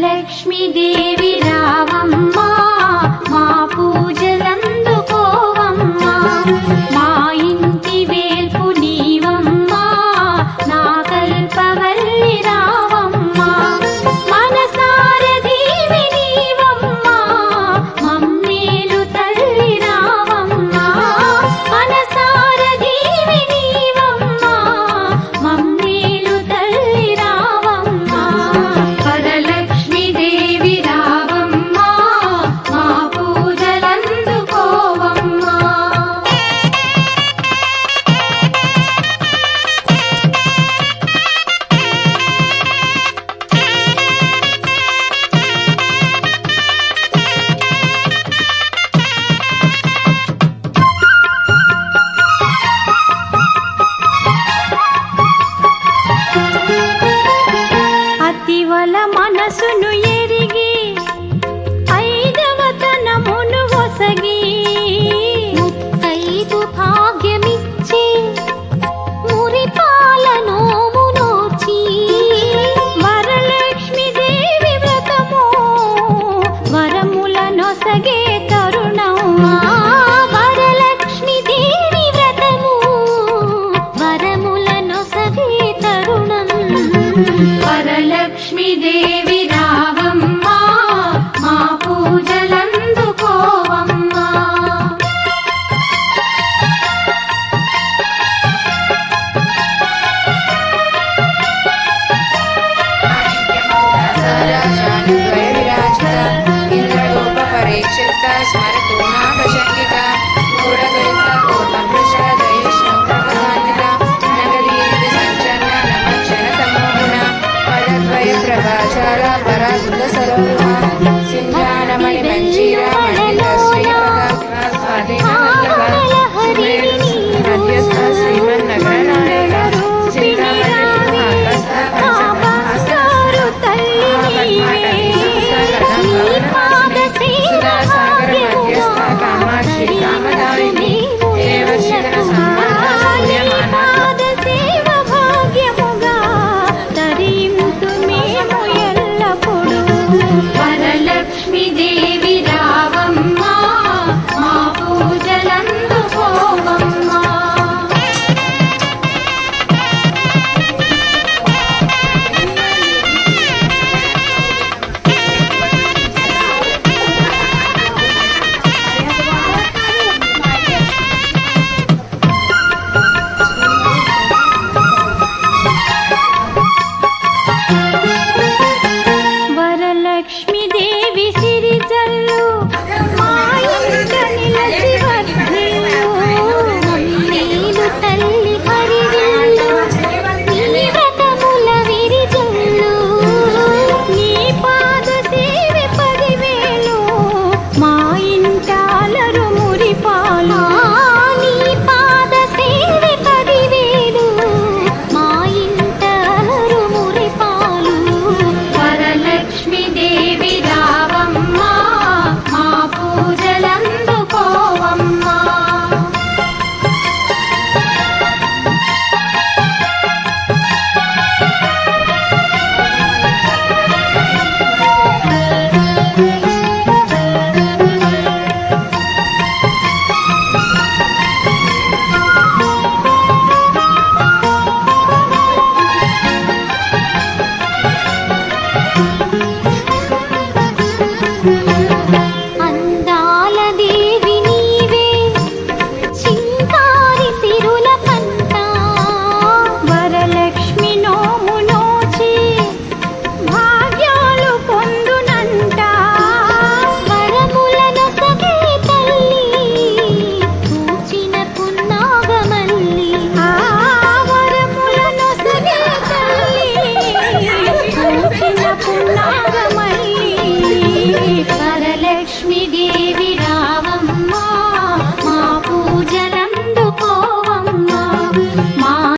लक्ष्मीदेवि मा पूजलम् మనసును ఎరిగి ఐదవ తనమును ఒసగి. ముత్తైదు భాగ్యమిచ్చి మురిపాలను మునోచి వరలక్ష్మి దేవి వ్రతము వరముల నొసగే తరుణం వరలక్ష్మి దేవి వ్రతము వరముల నొసగే తరుణం. వరలక్ష్మి దేవి இந்த சரவண